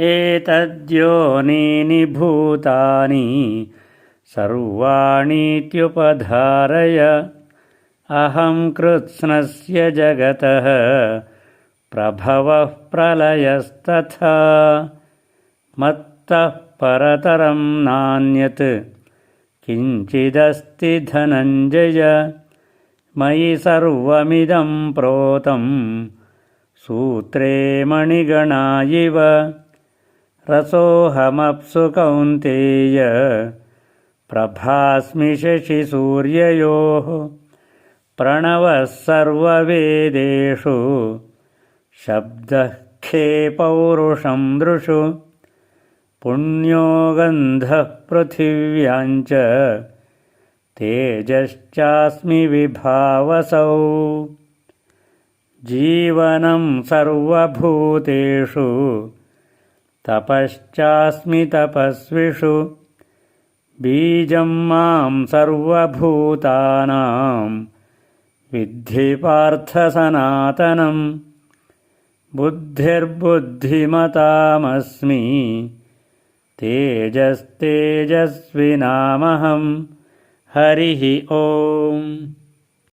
एतद्योनीनि भूतानि सर्वाणीत्युपधारय। अहं कृत्स्नस्य जगतः प्रभवः प्रलयस्तथा। मत्तः परतरं नान्यत्। किञ्चिदस्ति धनञ्जय। मयि सर्वमिदं प्रोतं। सूत्रे मणिगणा इव रसोऽहमप्सु कौन्तेय प्रभास्मि शशिसूर्ययोः प्रणवः सर्ववेदेषु। शब्दः खे पौरुषं दृशु पुण्यो गन्धः पृथिव्याञ्च तेजश्चास्मि विभावसौ। जीवनं सर्वभूतेषु तपश्चास्मि तपस्विषु। बीजं मां सर्वभूतानां विद्धिपार्थसनातनं बुद्धिर्बुद्धिमतामस्मि। तेजस्तेजस्विनामहं हरिः ओम्